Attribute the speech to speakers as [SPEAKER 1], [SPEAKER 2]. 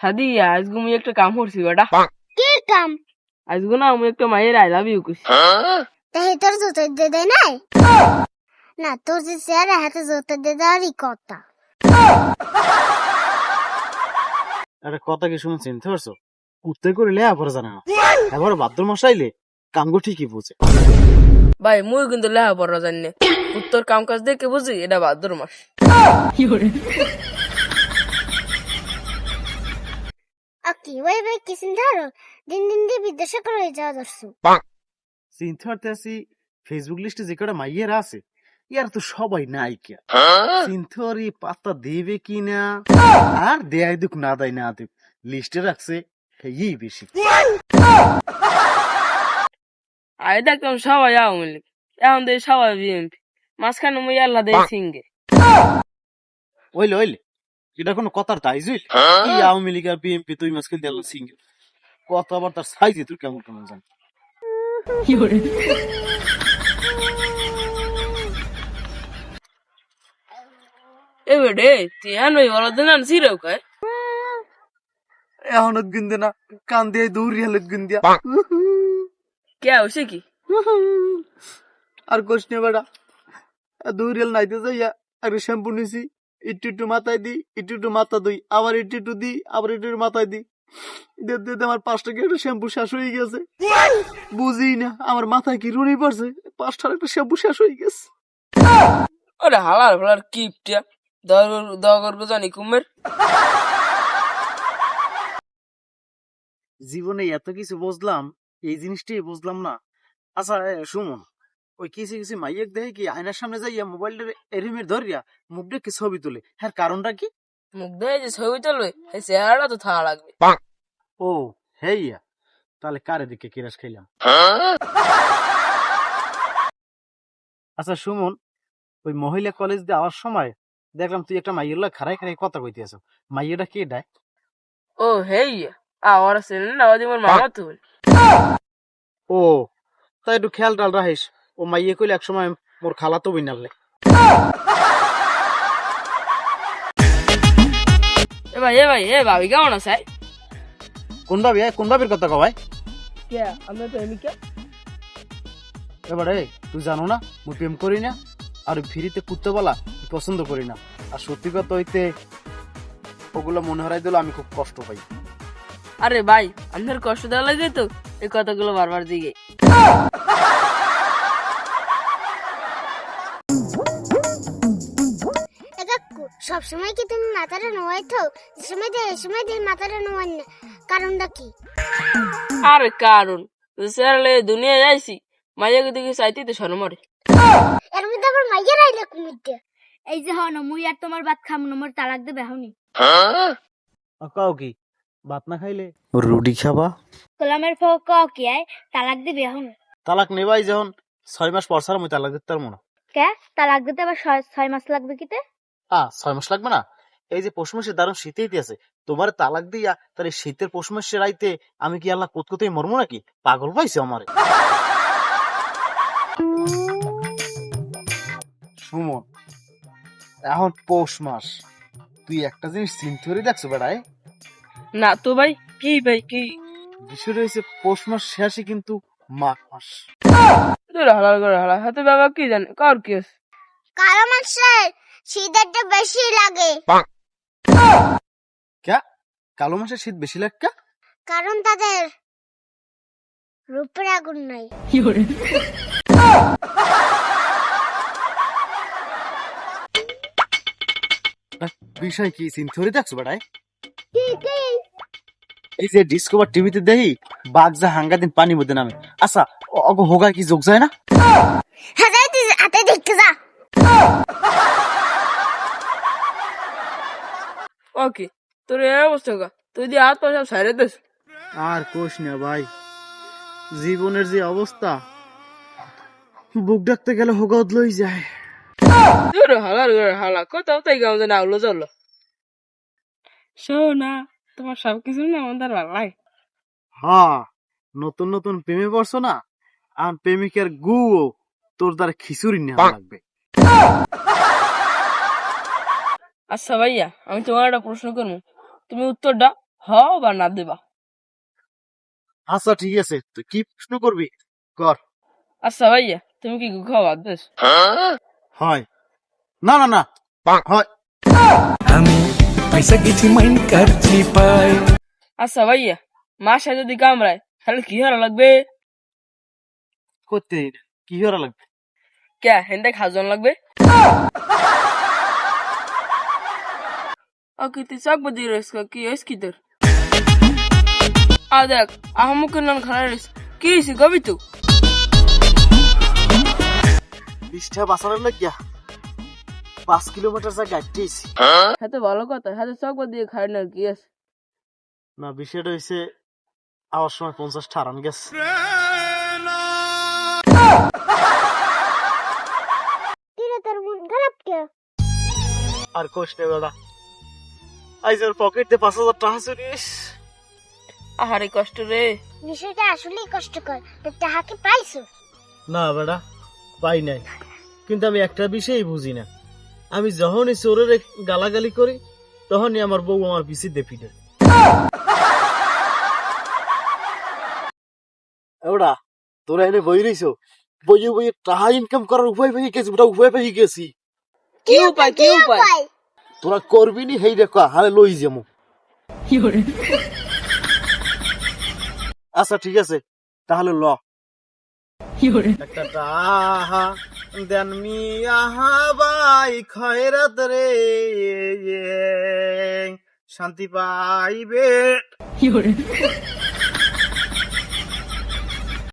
[SPEAKER 1] সাদি আজকে আমি একটা কাম করছি বেটা।
[SPEAKER 2] কি কাম?
[SPEAKER 1] আজকে না আমি একটা মায়ের আই লাভ ইউ করছি
[SPEAKER 2] তাই তোর জুতো দিয়ে দেয় নাই? না তোর যে চেয়ারে হাতে জুতো দিয়ে দেওয়ারই কথা।
[SPEAKER 3] একটা কথা কি শুনে চিনতে পারছ? করে লেয়া পরে জানে না। এবার বাদ্র মশাইলে কামগো ঠিকই বুঝে।
[SPEAKER 1] ভাই মুই কিন্তু লেহা পড়া জানি না। উত্তর কাম কাজ দেখে বুঝি এটা ভাদ্র মাস
[SPEAKER 2] আকি ওই ধরো দিন দিন দিয়ে বিদেশে করে যাওয়া দর্শু
[SPEAKER 3] ফেসবুক লিস্টে যে কটা মাইয়েরা আছে ইয়ার তো সবাই চিনতে পারি পাত্তা দেবে কি না আর দেয় দুক না দেয় না দুক লিস্টে রাখছে এই বেশি
[SPEAKER 1] আই দেখতাম সবাই আওয়ামী লীগ এখন দেয় সবাই বিএনপি মাঝখানে মুই আল্লাহ দেয় সিঙ্গে
[SPEAKER 3] ওইলে ওইলে এটা কোনো কথার তাই জুই কি আওয়ামী লীগ আর বিএনপি তুই মাঝখান দিয়ে সিঙ্গেল কথা আবার তার সাইজে তুই কেমন কেমন জান।
[SPEAKER 1] এ বেডে তুই হ্যাঁ নই বলো দিন আনছি রে কয়
[SPEAKER 3] এখন গিন্দে না কান দিয়ে দৌড়ি হালত গিন্দিয়া
[SPEAKER 1] কে হইছে কি?
[SPEAKER 3] আর কোশ নে বেড়া দৌড়ি হাল নাইতে যাইয়া আর শ্যাম্পু নিছি। একটু একটু মাথায় দি একটু একটু মাথা দুই আবার একটু একটু দি আবার একটু একটু মাথায় দি দিতে দিতে আমার পাঁচ টাকা একটা শ্যাম্পু শেষ হয়ে গেছে। বুঝি না আমার মাথায় কি রুড়ি পড়ছে? পাঁচটার একটা শ্যাম্পু শেষ হয়ে গেছে।
[SPEAKER 1] ওরে হালার ফালার কিপটিয়া দগর জানি কুমের।
[SPEAKER 3] জীবনে এত কিছু বুঝলাম এই জিনিসটাই বুঝলাম না। আচ্ছা সুমন ওই কিছু কিছু মাইয়েক দেখে কি আয়নার সামনে যাইয়া মোবাইলটা এরিমের ধরিয়া মুখ দেখে ছবি তুলে? হ্যাঁ কারণটা কি?
[SPEAKER 1] মুখ দিয়ে যে ছবি তুলবে সেই চেহারাটা তো থাকা লাগবে।
[SPEAKER 3] ও হেইয়া তাহলে কারে দিকে কিরাস খাইলাম? আচ্ছা সুমন ওই মহিলা কলেজ দিয়ে আওয়ার সময় দেখলাম তুই একটা মাইয়ের লোক খারাই খারাই কথা কইতে আছো মাইয়েটা কে ডায়
[SPEAKER 1] ও হেই আওয়ার চেনেন না ওদি মোর মামা তুল
[SPEAKER 3] ও তাই একটু খেয়াল টাল রাখিস। ও মাইয়ে কইলে এক সময় মোর খালা তো বিনালে
[SPEAKER 1] এ ভাই এ ভাই এ ভাবি কেমন আছে?
[SPEAKER 3] কোন ভাবি কোন ভাবির কথা কবাই
[SPEAKER 1] কে? আমি প্রেমিকা
[SPEAKER 3] এবারে তুই জানো না মুই প্রেম করি না আর ফিরিতে কুত্তে বলা পছন্দ করি না। আর সত্যি কথা হইতে ওগুলো মনে হারাই দিলে আমি খুব কষ্ট পাই।
[SPEAKER 1] আরে ভাই আপনার কষ্ট দেওয়া লাগে তো? এই কথাগুলো বারবার দিকে
[SPEAKER 2] সবসময় কি তুমি মাথাটা নোয়াই থাও? যে সময় দেয় সময় দিয়ে মাথাটা নোয়ান না। কারণটা কি?
[SPEAKER 1] আরে কারণ স্যারলে দুনিয়া যাইছি মাইয়াকে দেখি চাইতে তো শরম মরে।
[SPEAKER 2] এর মধ্যে আবার মাইয়ের আইলে কুমিরটা
[SPEAKER 4] এই যে হন মুই আর তোমার ভাত খাম না মোর তালাক দেবে হনি।
[SPEAKER 3] কাও কি? ভাত না খাইলে? রুটি খাবা?
[SPEAKER 4] গোলামের ফো ক কি আই তালাক দিবে হন।
[SPEAKER 3] তালাক নেবাই যখন ছয় মাস পর ছাড়া মুই তালাক দিতে পারব না।
[SPEAKER 4] কে? তালাক দিতে আবার ছয় ছয় মাস লাগবে কিতে?
[SPEAKER 3] আ ছয় মাস লাগবে না? এই যে পৌষ মাসে দারুণ শীতেই আছে তোমার তালাক দিয়া তাহলে শীতের পৌষ মাসে রাইতে আমি কি আল্লাহ কোতকোতেই মরবো নাকি? পাগল পাইছে আমারে। সুমন এখন পৌষ মাস। তুই একটা জিনিস চিন্তা করে দেখছ বেড়ায়?
[SPEAKER 1] না তো ভাই কি ভাই কি?
[SPEAKER 3] বিষয়টা হয়েছে পৌষ মাস শেষে কিন্তু মাঘ মাস।
[SPEAKER 1] হালাল করে হালা হাতে বাবা কি জানে কার কি আছে?
[SPEAKER 2] কালো মানুষের শীতেরটা বেশি লাগে।
[SPEAKER 3] ক্যা? কালো মাসে শীত বেশি লাগকা
[SPEAKER 2] কারণ তাদের রূপের আগুন নাই।
[SPEAKER 3] বিষয় কি? করে দেখছ বেড়ায় এই যে ডিসকভার টিভিতে দেখি বাঘ যা হাঙ্গা দিন পানি মধ্যে নামে। আচ্ছা অগো হোগা কি যোগ যায় না
[SPEAKER 2] হ্যাঁ যাই তুই হাতে দেখতে যা
[SPEAKER 1] ওকে তোর এই অবস্থা কা তুই দিয়ে হাত পা সব সাইরে দিস।
[SPEAKER 3] আর কোষ না ভাই। জীবনের যে অবস্থা বুক ডাকতে গেলে হোগা উদলই যায়।
[SPEAKER 1] তোর হালাল করে হালা। কোথাও তাই গাম জানে আউলো চলল শোনা তোমার সব কিছু না আমাদের ভালো লাগে।
[SPEAKER 3] হ্যাঁ নতুন নতুন প্রেমে পড়ছো না? আর প্রেমিকের গু তোর দ্বারা খিচুড়ি নেওয়া লাগবে।
[SPEAKER 1] আচ্ছা ভাইয়া আমি তোমার একটা প্রশ্ন করব। তুমি উত্তরটা হ বা না দেবা।
[SPEAKER 3] আচ্ছা ঠিক আছে। তুই কি প্রশ্ন করবি? কর।
[SPEAKER 1] আচ্ছা ভাইয়া তুমি কি খাওয়া বেশ
[SPEAKER 3] হয়। না না না। হয়।
[SPEAKER 5] আমি পয়সা কিছু মাইন্ড করছি পাই।
[SPEAKER 1] আচ্ছা ভাইয়া মাসে যদি কামড়ায় তাহলে কি হারা লাগবে?
[SPEAKER 3] করতে কি হরা লাগবে?
[SPEAKER 1] কে হেন্দে খাজন লাগবে? রেস কি হইস কি তোর আ দেখ আহমুকের নাম খারাপ রেস কি হয়েছে গবি তো
[SPEAKER 3] বিশটা বাঁচানোর লাগিয়া পাঁচ কিলোমিটার যা গাইতেছি
[SPEAKER 1] হ্যাঁ তো ভালো কথা হ্যাঁ তো চাক বদি খাই না কি আছে
[SPEAKER 3] না বিষয়টা হয়েছে আওয়ার সময় পঞ্চাশটা হারান গেছে আর কোষ নেই বেড়া আইজ ওর পকেট দিয়ে পাঁচ হাজার টাকা চুরিস
[SPEAKER 1] আহারে কষ্ট রে।
[SPEAKER 2] বিষয়টা আসলেই কষ্টকর। তোর টাকা পাইছো?
[SPEAKER 3] না বেড়া পাই নাই। কিন্তু আমি একটা বিষয়ই বুঝি না। আমি যখনই চোরের গালাগালি করি তখনই আমার বউ আমার পিছিয়ে দিয়ে ওরা তোরা এনে বই রইছো? বইয়ে বইয়ে টাকা ইনকাম করার উপায় পেয়ে গেছি ওটা উপায় পেয়ে গেছি।
[SPEAKER 1] কি উপায় কি উপায়?
[SPEAKER 3] তোরা করবি নি? হেই রেখা হারে লই যেমন আচ্ছা ঠিক আছে তাহলে ল। টাহা দেন মি আহা বাই খয়রাত রে শান্তি পাইবে।